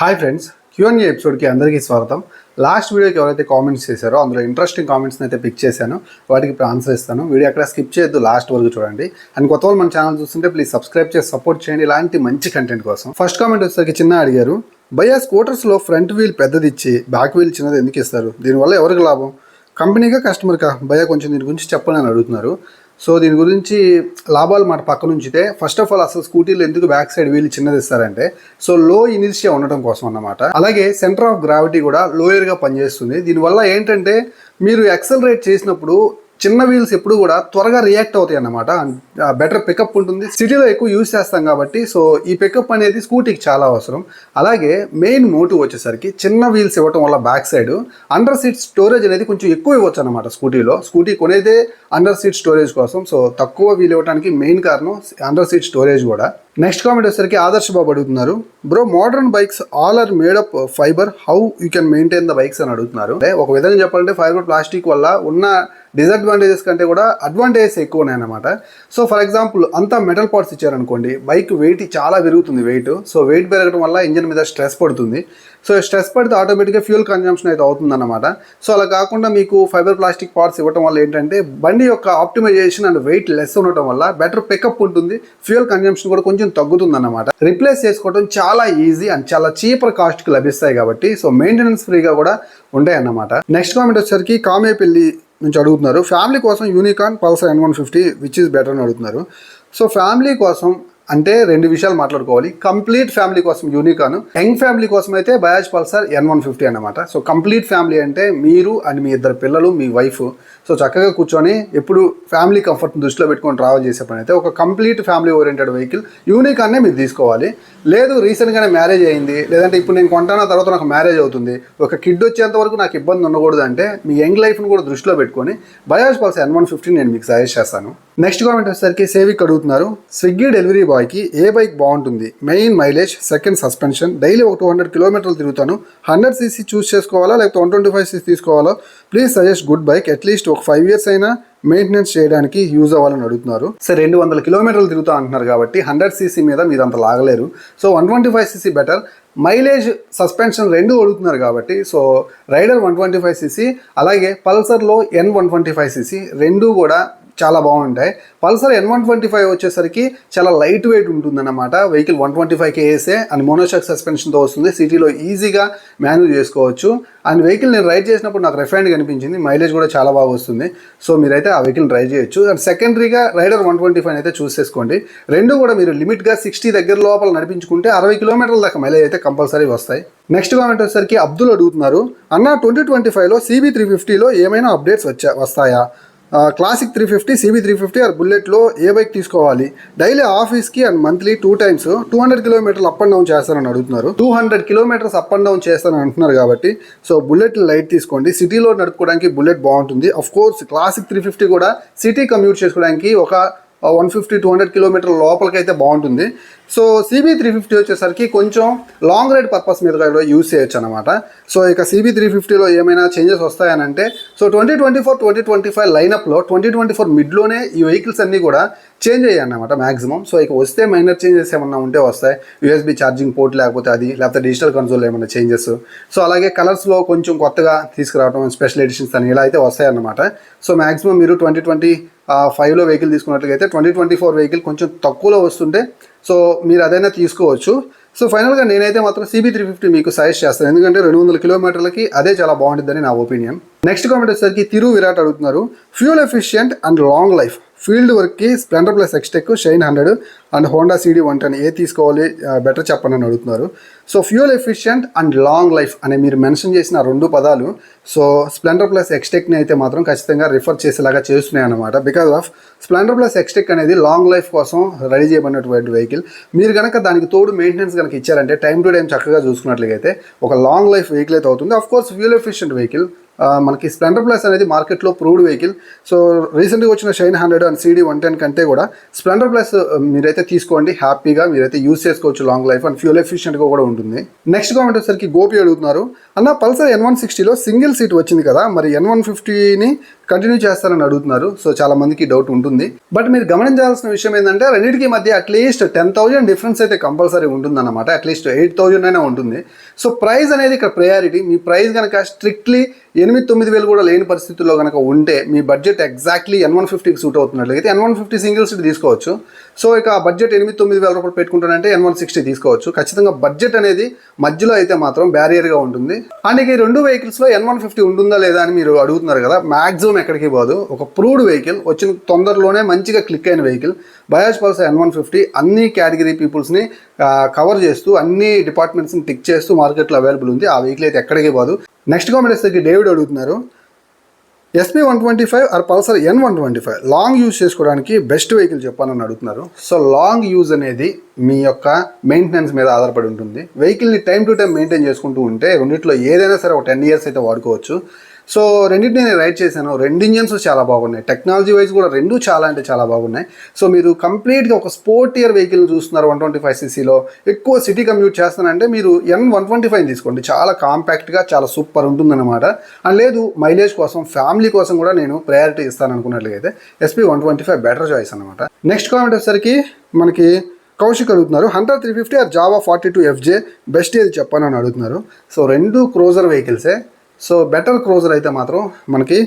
Hi friends Q&A ఎపిసోడ్కి అందరికీ స్వాగతం. Last వీడియోకి ఎవరైతే కామెంట్స్ చేశారో అందులో ఇంట్రెస్టింగ్ కామెంట్స్ని అయితే పిక్ చేశాను. వాటికి ఇప్పుడు ఆన్సర్ ఇస్తాను. వీడియో అక్కడ స్కిప్ చేయొద్దు లాస్ట్ వరకు చూడండి. అండ్ కొత్త వాళ్ళు మన ఛానల్ చూస్తుంటే ప్లీజ్ సబ్స్క్రైబ్ చేసి సపోర్ట్ చేయండి. ఇలాంటి మంచి కంటెంట్ కోసం. ఫస్ట్ కామెంట్ వచ్చేసరికి చిన్న అడిగారు బయా స్కూటర్స్లో ఫ్రంట్ వీల్ పెద్దది ఇచ్చి బ్యాక్ వీల్ చిన్నది ఎందుకు ఇస్తారు? దీనివల్ల ఎవరికి లాభం? కంపెనీగా కస్టమర్గా భయ కొంచెం దీని గురించి చెప్పండి అని అడుగుతున్నారు. సో దీని గురించి లాభాలు మాట పక్క నుంచితే ఫస్ట్ ఆఫ్ ఆల్ అసలు స్కూటీలు ఎందుకు బ్యాక్ సైడ్ వీలు చిన్నది ఇస్తారంటే సో లో ఇనిషియా ఉండటం కోసం అన్నమాట. అలాగే సెంటర్ ఆఫ్ గ్రావిటీ కూడా లోయర్గా పనిచేస్తుంది. దీనివల్ల ఏంటంటే మీరు యాక్సలరేట్ చేసినప్పుడు చిన్న వీల్స్ ఎప్పుడు కూడా త్వరగా రియాక్ట్ అవుతాయి అన్నమాట. బెటర్ పికప్ ఉంటుంది. సిటీలో ఎక్కువ యూజ్ చేస్తాం కాబట్టి సో ఈ పికప్ అనేది స్కూటీకి చాలా అవసరం. అలాగే మెయిన్ మోటివ్ వచ్చేసరికి చిన్న వీల్స్ ఇవ్వటం వల్ల back side under seat storage అనేది కొంచెం ఎక్కువ ఇవ్వచ్చు అనమాట స్కూటీలో స్కూటీ కొనేదే అండర్ సీట్ స్టోరేజ్ కోసం సో తక్కువ వీల్ ఇవ్వడానికి మెయిన్ కారణం అండర్ సీట్ స్టోరేజ్ కూడా. నెక్స్ట్ కామెంట్ వచ్చేసరికి ఆదర్శ్ బాబు అడుగుతున్నారు. Bro modern bikes all are made up fibre how you can maintain the bikes అని అడుగుతున్నారు. అంటే ఒక విధంగా చెప్పాలంటే ఫైబర్ ప్లాస్టిక్ వల్ల ఉన్న డిసడ్వాంటేజెస్ కంటే కూడా అడ్వాంటేజెస్ ఎక్కువ ఉన్నాయన్నమాట సో ఫర్ ఎగ్జాంపుల్ అంతా మెటల్ పార్ట్స్ ఇచ్చారనుకోండి బైక్ వెయిట్ చాలా పెరుగుతుంది వెయిట్ సో వెయిట్ పెరగడం వల్ల ఇంజన్ మీద స్ట్రెస్ పడుతుంది. సో స్ట్రెస్ పడితే ఆటోమేటిక్గా ఫ్యూల్ కన్జంప్షన్ అయితే అవుతుందన్నమాట. సో అలా కాకుండా మీకు ఫైబర్ ప్లాస్టిక్ పార్ట్స్ ఇవ్వడం వల్ల ఏంటంటే బండి యొక్క ఆప్టిమైజేషన్ అండ్ వెయిట్ లెస్ ఉండటం వల్ల బెటర్ పికప్ ఉంటుంది ఫ్యూల్ కన్జంప్షన్ కూడా కొంచెం తగ్గుతుందన్నమాట. రిప్లేస్ చేసుకోవడం చాలా ఈజీ అండ్ చాలా చీపర్ కాస్ట్కి లభిస్తాయి కాబట్టి సో మెయింటెనెన్స్ ఫ్రీగా కూడా ఉంటాయి అన్నమాట నెక్స్ట్ కామెంట్ వచ్చేసరికి కామేపల్లి నుంచి అడుగుతున్నారు. ఫ్యామిలీ కోసం Unicorn Pulsar N one fifty which is better అని అడుగుతున్నారు. సో ఫ్యామిలీ కోసం అంటే రెండు విషయాలు మాట్లాడుకోవాలి. కంప్లీట్ ఫ్యామిలీ కోసం యూనికాన్ యంగ్ ఫ్యామిలీ కోసం అయితే Bajaj Pulsar N one fifty అనమాట సో కంప్లీట్ ఫ్యామిలీ అంటే మీరు అండ్ మీ ఇద్దరు పిల్లలు మీ వైఫ్. సో చక్కగా కూర్చొని ఎప్పుడు ఫ్యామిలీ కంఫర్ట్ దృష్టిలో పెట్టుకొని ట్రావెల్ చేసే పని అయితే ఒక కంప్లీట్ ఫ్యామిలీ ఓరియంటెడ్ వెహికల్ యూనికాన్నే మీరు తీసుకోవాలి. లేదు రీసెంట్గానే మ్యారేజ్ అయింది. లేదంటే ఇప్పుడు నేను కొంటాన తర్వాత నాకు మ్యారేజ్ అవుతుంది. ఒక కిడ్ వచ్చేంత వరకు నాకు ఇబ్బంది ఉండకూడదు అంటే మీ యంగ్ లైఫ్ను కూడా దృష్టిలో పెట్టుకొని Bajaj Pulsar N one fifteen నేను మీకు సజెస్ట్ చేస్తాను. నెక్స్ట్ కామెంట్ వచ్చేసరికి సేవిక్ అడుగుతున్నారు స్విగ్గీ డెలివరీ బాయ్కి ఏ బైక్ బాగుంటుంది? Main mileage second suspension daily ఒక టూ హండ్రెడ్ కిలోమీటర్లు తిరుగుతాను. హండ్రెడ్ సీసీ చూస్ చేసుకోవాలా లేకపోతే వన్ ట్వంటీ ఫైవ్ సీసీ తీసుకోవాలా please suggest good bike at least ఒక ఫైవ్ ఇయర్స్ అయినా మెయింటెనెన్స్ చేయడానికి యూజ్ అవ్వాలని అడుగుతున్నారు. సరే రెండు వందల కిలోమీటర్లు తిరుగుతా అంటున్నారు కాబట్టి హండ్రెడ్ సీసీ మీద మీరు అంత లాగలేరు. So one twenty five CC better. Mileage suspension రెండు అడుగుతున్నారు కాబట్టి so Raider one twenty five CC అలాగే పల్సర్లో N one twenty five CC రెండు కూడా చాలా బాగుంటాయి. Pulsar N one twenty five వచ్చేసరికి చాలా లైట్ వెయిట్ ఉంటుందన్నమాట. వెహికల్ వన్ ట్వంటీ ఫైవ్ కేఎస్ఏ అండ్ మోనోషాక్ సస్పెన్షన్తో వస్తుంది. సిటీలో ఈజీగా మేనేజ్ చేసుకోవచ్చు. అండ్ వెహికల్ నేను రైడ్ చేసినప్పుడు నాకు రిఫైండ్ కనిపించింది. మైలేజ్ కూడా చాలా బాగా వస్తుంది. సో మీరైతే ఆ వెహికల్ డ్రైవ్ చేయొచ్చు. అండ్ సెకండరీగా రైడర్ వన్ ట్వంటీ ఫైవ్ అయితే చూస్ చేసుకోండి. రెండు కూడా మీరు లిమిట్గా సిక్స్టీ దగ్గర లోపల నడిపించుకుంటే అరవై కిలోమీటర్ల దాకా మైలేజ్ అయితే కంపల్సరీ వస్తాయి. నెక్స్ట్ కామెంట్ వచ్చేసరికి అబ్దుల్ అడుగుతున్నారు. అన్న ట్వంటీ ట్వంటీ ఫైవ్లో సీబీ త్రీ ఫిఫ్టీలో ఏమైనా అప్డేట్స్ వచ్చా వస్తాయా? Classic three fifty CB three fifty or బుల్లెట్లో ఏ బైక్ తీసుకోవాలి? డైలీ ఆఫీస్కి and monthly two times two hundred కిలోమీటర్లు అప్ అండ్ డౌన్ చేస్తానని అడుగుతున్నారు. Two hundred kilometres up and down చేస్తానని అంటున్నారు కాబట్టి సో బుల్లెట్ లైట్ తీసుకోండి. సిటీలో నడుపుకోవడానికి బుల్లెట్ బాగుంటుంది. Of course Classic three fifty కూడా సిటీ కమ్యూట్ చేసుకోవడానికి ఒక one fifty two hundred kilometer లోపలికైతే బాగుంటుంది. సో సిబీ త్రీ ఫిఫ్టీ వచ్చేసరికి కొంచెం లాంగ్ రైడ్ పర్పస్ మీద కూడా యూస్ చేయొచ్చు అనమాట సో ఇక సిబీ త్రీ ఫిఫ్టీలో ఏమైనా changes వస్తాయనంటే so twenty twenty four twenty twenty five లైనప్లో twenty twenty four మిడ్లోనే ఈ వెహికల్స్ అన్నీ కూడా చేంజ్ అయ్యాయి అన్నమాట మాక్సిమం సో ఇక వస్తే మైనర్ చేంజెస్ ఏమన్నా ఉంటే వస్తాయి. యూఎస్బీ ఛార్జింగ్ పోర్ట్ లేకపోతే అది లేకపోతే డిజిటల్ కన్సోల్ ఏమైనా చేంజెస్ సో అలాగే కలర్స్లో కొంచెం కొత్తగా తీసుకురావడం స్పెషల్ ఎడిషన్స్ అని ఇలా అయితే వస్తాయన్నమాట. సో మాక్సిమం మీరు ట్వంటీ ట్వంటీ ఫైవ్లో వెహికల్ తీసుకున్నట్లయితే ట్వంటీ ట్వంటీ ఫోర్ వెహికల్ కొంచెం తక్కువలో వస్తుంటే సో మీరు అదైనా తీసుకోవచ్చు. సో ఫైనల్గా నేనైతే మాత్రం సిబీ త్రీ ఫిఫ్టీ మీకు సజెస్ట్ చేస్తాను. ఎందుకంటే రెండు వందల కిలోమీటర్లకి అదే చాలా బాగుంటుందని నా ఒపీనియన్ నెక్స్ట్ కామెంట్ వచ్చేసరికి తిరు విరాట్ అడుగుతున్నారు. Fuel efficient and long life field వర్క్కి Splendor plus XTEC Shine hundred and Honda CD one ten ఏ తీసుకోవాలి బెటర్ చెప్పండి అని అడుగుతున్నారు. So fuel efficient and long life అనే మీరు మెన్షన్ చేసిన రెండు పదాలు సో స్ప్లెండర్ ప్లస్ ఎక్స్టెక్ని అయితే మాత్రం ఖచ్చితంగా రిఫర్ చేసేలాగా చేస్తున్నాయి అనమాట because of Splendor plus XTEC అనేది లాంగ్ లైఫ్ కోసం రెడీ చేయబడినటువంటి వెహికల్ మీరు కనుక దానికి తోడు మెయింటెనెన్స్ కనుక ఇచ్చారంటే టైం టు టైం చక్కగా చూసుకున్నట్లయితే ఒక లాంగ్ లైఫ్ వెహికల్ అయితే అవుతుంది. Of course fuel efficient vehicle మనకి స్ప్లెండర్ ప్లస్ అనేది మార్కెట్లో ప్రూవ్డ్ వెహికల్ సో రీసెంట్గా వచ్చిన Shine hundred and CD one ten కంటే కూడా స్ప్లెండర్ ప్లస్ మీరైతే తీసుకోండి. హ్యాపీగా మీరైతే యూస్ చేసుకోవచ్చు లాంగ్ లైఫ్ అండ్ ఫ్యూల్ ఎఫిషియెంట్గా కూడా ఉంటుంది. నెక్స్ట్ కామెంట్ వచ్చేసరికి గోపి అడుగుతున్నారు. అన్న పల్సర్ ఎన్ వన్ సిక్స్టీలో సింగిల్ సీట్ వచ్చింది కదా మరి ఎన్ వన్ ఫిఫ్టీని కంటిన్యూ చేస్తారని అడుగుతున్నారు. సో చాలా మందికి డౌట్ ఉంటుంది. బట్ మీరు గమనించాల్సిన విషయం ఏంటంటే రెండింటికి మధ్య at least ten thousand difference అయితే కంపల్సరీ ఉంటుందన్నమాట. అట్లీస్ట్ ఎయిట్ థౌజండ్ అయినా ఉంటుంది. సో ప్రైస్ అనేది ఇక్కడ ప్రయారిటీ మీ ప్రైస్ కనుక స్ట్రిక్ట్లీ ఎనిమిది తొమ్మిది వేలు కూడా లేని పరిస్థితుల్లో కనుక ఉంటే మీ బడ్జెట్ ఎగ్జాక్ట్లీ ఎన్ వన్ ఫిఫ్టీకి suit అవుతున్నట్లయితే N one fifty single seat తీసుకోవచ్చు. సో ఇక బడ్జెట్ ఎనిమిది తొమ్మిది వేల రూపాయలు పెట్టుకుంటానంటే ఎన్ వన్ సిక్స్టీ తీసుకోవచ్చు. ఖచ్చితంగా బడ్జెట్ అనేది మధ్యలో అయితే మాత్రం బ్యారియర్గా ఉంటుంది. అండ్ ఇక ఈ రెండు వెహికల్స్లో ఎన్ వన్ ఫిఫ్టీ ఉంటుందా లేదా అని మీరు అడుగుతున్నారు కదా మాక్సిమం ఎక్కడికి పోదు. ఒక ప్రూవ్డ్ వెహికల్ వచ్చిన తొందరలోనే మంచిగా క్లిక్ అయిన vehicle Bajaj Pulsar N one fifty అన్ని కేటగిరీ పీపుల్స్ని కవర్ చేస్తూ అన్ని డిపార్ట్మెంట్స్ని టిక్ చేస్తూ మార్కెట్లో అవైలబుల్ ఉంది. ఆ వెహికల్ అయితే ఎక్కడికి పోదు. నెక్స్ట్ కామెంట్ వచ్చేసరికి డేవిడ్ అడుగుతున్నారు. SP one twenty five or Pulsar N one twenty five long use చేసుకోవడానికి బెస్ట్ వెహికల్ చెప్పానని అడుగుతున్నారు. సో లాంగ్ యూజ్ అనేది మీ యొక్క మెయింటెనెన్స్ మీద ఆధారపడి ఉంటుంది. వెహికల్ని టైం టు టైం మెయింటైన్ చేసుకుంటూ ఉంటే రెండింటిలో ఏదైనా సరే ఒక టెన్ ఇయర్స్ అయితే వాడుకోవచ్చు. సో రెండింటిని నేను రైడ్ చేశాను. రెండు ఇంజన్స్ చాలా బాగున్నాయి. టెక్నాలజీ వైజ్ కూడా రెండు చాలా అంటే చాలా బాగున్నాయి. సో మీరు కంప్లీట్గా ఒక స్పోర్ట్ ఇయర్ వెహికల్ చూస్తున్నారు వన్ ట్వంటీ ఫైవ్ సీసీలో ఎక్కువ సిటీ కమ్యూట్ చేస్తానంటే మీరు ఎన్ వన్ ట్వంటీ ఫైవ్ తీసుకోండి. చాలా కాంపాక్ట్గా చాలా సూపర్ ఉంటుందన్నమాట. అండ్ లేదు మైలేజ్ కోసం ఫ్యామిలీ కోసం కూడా నేను ప్రయారిటీ ఇస్తాను అనుకున్నట్లయితే SP one twenty five better choice అనమాట నెక్స్ట్ కామెంట్ వచ్చేసరికి మనకి కౌశిక్ అడుగుతున్నారు. Hundred three fifty or Jawa forty two FJ best ఏది చెప్పాను అని అడుగుతున్నారు. సో రెండు క్రోజర్ వెహికల్సే సో బెటర్ క్రోజర్ అయితే మాత్రం మనకి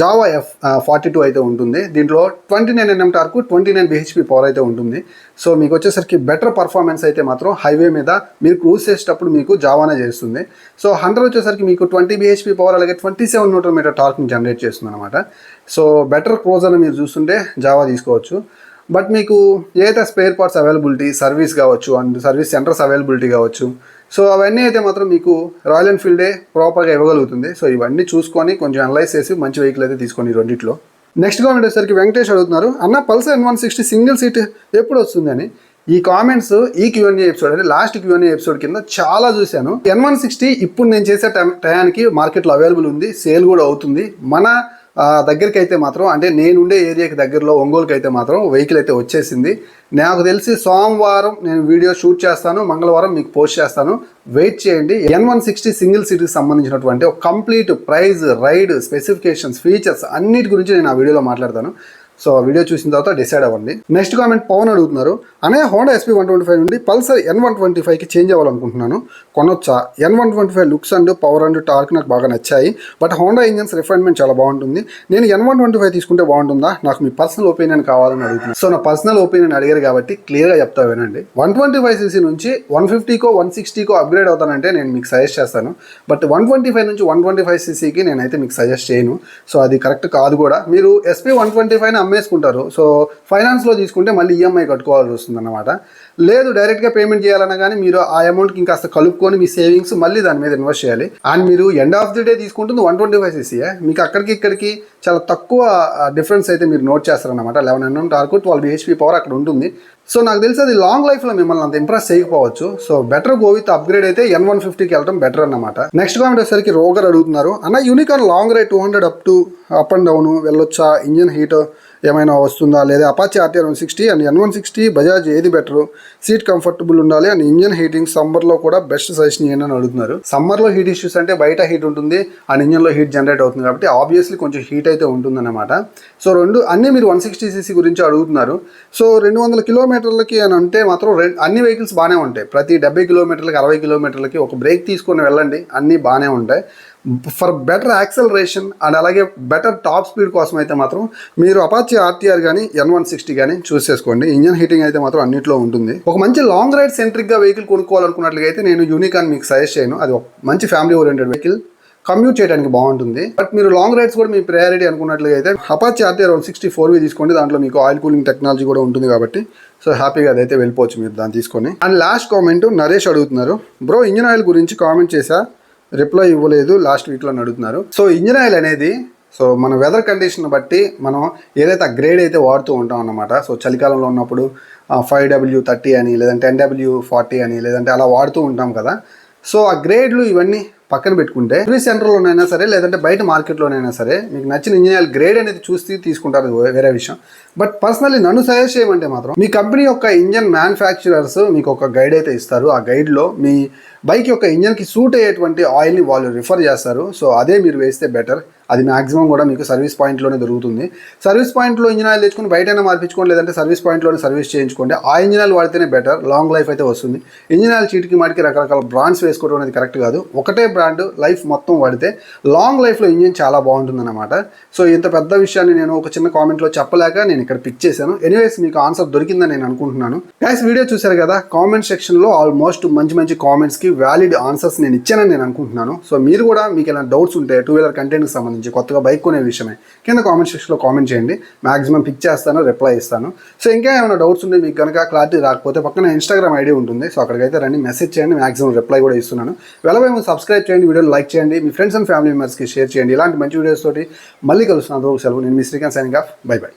జావా ఎఫ్ ఫార్టీ టూ అయితే ఉంటుంది. దీంట్లో twenty nine NM torque twenty nine BHP power అయితే ఉంటుంది. సో మీకు వచ్చేసరికి బెటర్ పర్ఫార్మెన్స్ అయితే మాత్రం హైవే మీద మీరు క్రూజ్ చేసేటప్పుడు మీకు జావానే చేస్తుంది. సో హండ్రెడ్ వచ్చేసరికి మీకు ట్వంటీ బిహెచ్పి పవర్ అలాగే ట్వంటీ సెవెన్ న్యూటర్ మీటర్ టార్క్ని జనరేట్ చేస్తుంది అనమాట సో బెటర్ క్రోజర్ని మీరు చూస్తుంటే జావా తీసుకోవచ్చు. బట్ మీకు ఏదైతే స్పేర్ పార్ట్స్ అవైలబిలిటీ సర్వీస్ కావచ్చు అండ్ సర్వీస్ సెంటర్స్ అవైలబిలిటీ కావచ్చు సో అవన్నీ అయితే మాత్రం మీకు రాయల్ ఎన్ఫీల్డే ప్రాపర్గా ఇవ్వగలుగుతుంది. సో ఇవన్నీ చూసుకొని కొంచెం అనలైజ్ చేసి మంచి వెహికల్ అయితే తీసుకోండి రెండింటిలో రెండిట్లో. నెక్స్ట్ కామెంట్ వచ్చేసరికి వెంకటేష్ అడుగుతున్నారు అన్న Pulsar N one sixty single seat ఎప్పుడు వస్తుందని ఈ కామెంట్స్ ఈ క్యూఎన్ఏ ఎపిసోడ్ అంటే లాస్ట్ క్యూఎన్ఏ ఎపిసోడ్ కింద చాలా చూశాను. ఎన్ వన్ సిక్స్టీ ఇప్పుడు నేను చేసే టైం టయానికి మార్కెట్లో అవైలబుల్ ఉంది సేల్ కూడా అవుతుంది. మన దగ్గరికి అయితే మాత్రం అంటే నేనుండే ఏరియాకి దగ్గరలో ఒంగోలుకి అయితే మాత్రం వెహికల్ అయితే వచ్చేసింది. నాకు తెలిసి సోమవారం నేను వీడియో షూట్ చేస్తాను మంగళవారం మీకు పోస్ట్ చేస్తాను. వెయిట్ చేయండి. ఎన్ వన్ సిక్స్టీ సింగిల్ సీట్కి సంబంధించినటువంటి ఒక complete price ride specifications features అన్నిటి గురించి నేను ఆ వీడియోలో మాట్లాడతాను. సో ఆ వీడియో చూసిన తర్వాత డిసైడ్ అవ్వండి. నెక్స్ట్ కామెంట్ పవన్ అడుగుతున్నారు. అనే Honda SP one twenty five నుండి పల్సర్ ఎన్ వన్ ట్వంటీ ఫైవ్కి చేంజ్ అవ్వాలనుకుంటున్నాను. కొనొచ్చా? N one twenty five looks and power and torque నాకు బాగా నచ్చాయి. బట్ హోండా ఇంజన్స్ రిఫైన్మెంట్ చాలా బాగుంటుంది. నేను ఎన్ వన్ ట్వంటీ ఫైవ్ తీసుకుంటే బాగుంటుందా? నాకు మీ పర్సనల్ ఒపీనియన్ కావాలని అడుగుతున్నాను సో నా పర్సనల్ ఒపీనియన్ అడిగారు కాబట్టి క్లియర్గా చెప్తా వినండి. వన్ ట్వంటీ ఫైవ్ సీసీ నుంచి వన్ ఫిఫ్టీకో వన్ సిక్స్టీకో అప్గ్రేడ్ అవుతానంటే నేను మీకు సజెస్ట్ చేస్తాను. బట్ వన్ ట్వంటీ ఫైవ్ నుంచి వన్ ట్వంటీ ఫైవ్ సీసీకి నేనైతే మీకు సజెస్ట్ చేయను. సో అది కరెక్ట్ కాదు కూడా. మీరు ఎస్పీ వన్ ట్వంటీ ఫైవ్ అమ్మేసుకుంటారు. సో ఫైనాన్స్లో తీసుకుంటే మళ్ళీ ఈఎంఐ కట్టుకోవాల్సి వస్తుంది అనమాట లేదు డైరెక్ట్గా పేమెంట్ చేయాలన్నా కానీ మీరు ఆ అమౌంట్కి ఇంకాస్త కలుపుకొని మీ సేవింగ్స్ మళ్ళీ దాని మీద ఇన్వెస్ట్ చేయాలి. అండ్ మీరు ఎండ్ ఆఫ్ ది డే తీసుకుంటుంది వన్ ట్వంటీ ఫైవ్ సీసీయే మీకు అక్కడికి ఇక్కడికి చాలా తక్కువ డిఫరెన్స్ అయితే మీరు నోట్ చేస్తారనమాట eleven hundred torque twelve BHP power అక్కడ ఉంటుంది. సో నాకు తెలిసి అది లాంగ్ లైఫ్లో మిమ్మల్ని అంత ఇంప్రెస్ చేయకపోవచ్చు. So better go with upgrade అయితే ఎన్ వన్ ఫిఫ్టీకి వెళ్ళడం బెటర్ అన్నమాట. నెక్స్ట్ కామెంట్ వచ్చేసరికి రోగర్ అడుగుతున్నారు. అన్న Unicorn long ride two hundred up to up and down వెళ్ళొచ్చా? ఇంజిన్ హీట్ ఏమైనా వస్తుందా లేదా? Apache RTR one sixty and N one sixty Bajaj ఏది బెటర్ సీట్ కంఫర్టబుల్ ఉండాలి అండ్ ఇంజన్ హీటింగ్ సమ్మర్లో కూడా బెస్ట్ సజెషన్ ఏంటి అని అడుగుతున్నారు. సమ్మర్లో హీట్ ఇష్యూస్ అంటే బయట హీట్ ఉంటుంది అండ్ ఇంజన్లో హీట్ జనరేట్ అవుతుంది కాబట్టి ఆబ్వియస్లీ కొంచెం హీట్ అయితే ఉంటుందన్నమాట. సో రెండు అన్నీ మీరు వన్ సిక్స్టీ సీసీ గురించి అడుగుతున్నారు. సో రెండు వందల కిలోమీటర్లకి అని అంటే మాత్రం రెం- అన్ని వెహికల్స్ బాగానే ఉంటాయి. ప్రతి డెబ్బై కిలోమీటర్లకి అరవై కిలోమీటర్లకి ఒక బ్రేక్ తీసుకొని వెళ్ళండి. అన్నీ బాగానే ఉంటాయి. ఫర్ బెటర్ యాక్సలరేషన్ అండ్ అలాగే బెటర్ టాప్ స్పీడ్ కోసం అయితే మాత్రం మీరు అపాచీ ఆర్టీఆర్ కానీ ఎన్ వన్ సిక్స్టీ కానీ చూస్ చేసుకోండి. ఇంజన్ హీటింగ్ అయితే మాత్రం అన్నింటిలో ఉంటుంది. ఒక మంచి లాంగ్ రైడ్ సెంట్రిక్గా వెహికల్ కొనుక్కోవాలనుకున్నట్లయితే నేను యూనికాన్ మీకు సజెస్ట్ చేయను. అది ఒక మంచి ఫ్యామిలీ ఓరియంటెడ్ వెహికల్ కమ్యూట్ చేయడానికి బాగుంటుంది. బట్ మీరు లాంగ్ రైడ్స్ కూడా మీ ప్రయారిటీ అనుకున్నట్లయితే Apache RTR one sixty four V తీసుకోండి. దాంట్లో మీకు ఆయిల్ కూలింగ్ టెక్నాలజీ కూడా ఉంటుంది కాబట్టి. సో హ్యాపీగా అదైతే వెళ్ళిపోవచ్చు మీరు దాన్ని తీసుకొని. అండ్ లాస్ట్ కామెంట్ నరేష్ అడుగుతున్నారు. బ్రో ఇంజిన్ ఆయిల్ గురించి కామెంట్ చేశా? రిప్లై ఇవ్వలేదు లాస్ట్ వీక్లో అని అడుగుతున్నారు సో ఇంజిన్ ఆయిల్ అనేది సో మన వెదర్ కండిషన్ బట్టి మనం ఏదైతే ఆ గ్రేడ్ అయితే వాడుతూ ఉంటాం అన్నమాట. సో చలికాలంలో ఉన్నప్పుడు ఫైవ్ డబ్ల్యూ థర్టీ అని లేదంటే టెన్ డబ్ల్యూ ఫార్టీ అని లేదంటే అలా వాడుతూ ఉంటాం కదా. సో ఆ గ్రేడ్లు ఇవన్నీ పక్కన పెట్టుకుంటే సర్వీస్ సెంటర్లోనైనా సరే లేదంటే బయట మార్కెట్లోనైనా సరే మీకు నచ్చిన ఇంజనీర్ గ్రేడ్ అనేది చూసి తీసుకుంటారు వేరే విషయం. బట్ పర్సనల్లీ నన్ను సజెస్ట్ చేయమంటే మాత్రం మీ కంపెనీ యొక్క ఇంజన్ మ్యానుఫ్యాక్చరర్స్ మీకు ఒక గైడ్ అయితే ఇస్తారు. ఆ గైడ్లో మీ బైక్ యొక్క ఇంజన్కి సూట్ అయ్యేటువంటి ఆయిల్ని వాళ్ళు రిఫర్ చేస్తారు. సో అదే మీరు వేస్తే బెటర్ అది మాక్సిమం కూడా మీకు సర్వీస్ పాయింట్లోనే దొరుకుతుంది. సర్వీస్ పాయింట్లో ఇంజిన్ ఆయిల్ తెచ్చుకుని బయటైనా మార్పించుకోండి లేదంటే సర్వీస్ పాయింట్లోనే సర్వీస్ చేయించుకోండి. ఆ ఇంజిన్ ఆయిల్ వాడితేనే బెటర్ లాంగ్ లైఫ్ అయితే వస్తుంది. ఇంజిన్ ఆయిల్ చీటికి మాటికి రకరకాల బ్రాండ్స్ వేసుకోవడం అనేది కరెక్ట్ కాదు. ఒకటే బ్రాండ్ లైఫ్ మొత్తం వాడితే లాంగ్ లైఫ్లో ఇంజిన్ చాలా బాగుంటుందన్నమాట. సో ఇంత పెద్ద విషయాన్ని నేను ఒక చిన్న కామెంట్లో చెప్పలేక నేను ఇక్కడ పిక్ చేశాను. ఎనీవేస్ మీకు ఆన్సర్ దొరికిందని నేను అనుకుంటున్నాను. గైస్ వీడియో చూశారు కదా కామెంట్ సెక్షన్లో ఆల్మోస్ట్ మంచి మంచి కామెంట్స్కి వ్యాలిడ్ ఆన్సర్స్ నేను ఇచ్చానని నేను అనుకుంటున్నాను. సో మీరు కూడా మీకు ఏమైనా డౌట్స్ ఉంటే టూ వీలర్ కంటెంట్కి సంబంధించి కొత్తగా బైక్ కొనే విషయమే. కింద కామెంట్ సెక్షన్లో కామెంట్ చేయండి. మాక్సిమం పిక్ చేస్తాను రిప్లై ఇస్తాను. సో ఇంకా ఏమైనా డౌట్స్ ఉంటే మీకు కనుక క్లారిటీ రాకపోతే పక్కన ఇన్స్టాగ్రామ్ ఐడి ఉంటుంది. సో అక్కడికైతే రండి మెసేజ్ చేయండి మాక్సిమం రిప్లై కూడా ఇస్తున్నాను. వెళ్ళబోయే సబ్స్క్రైబ్ చేయండి వీడియోని లైక్ చేయండి. మీ ఫ్రెండ్స్ అండ్ ఫ్యామిలీ మెంబర్స్కి షేర్ చేయండి. ఇలాంటి మంచి వీడియోస్ తోటి మళ్ళీ కలుస్తున్నాను. సెలవు. నేను మీ Srikanth signing off bye bye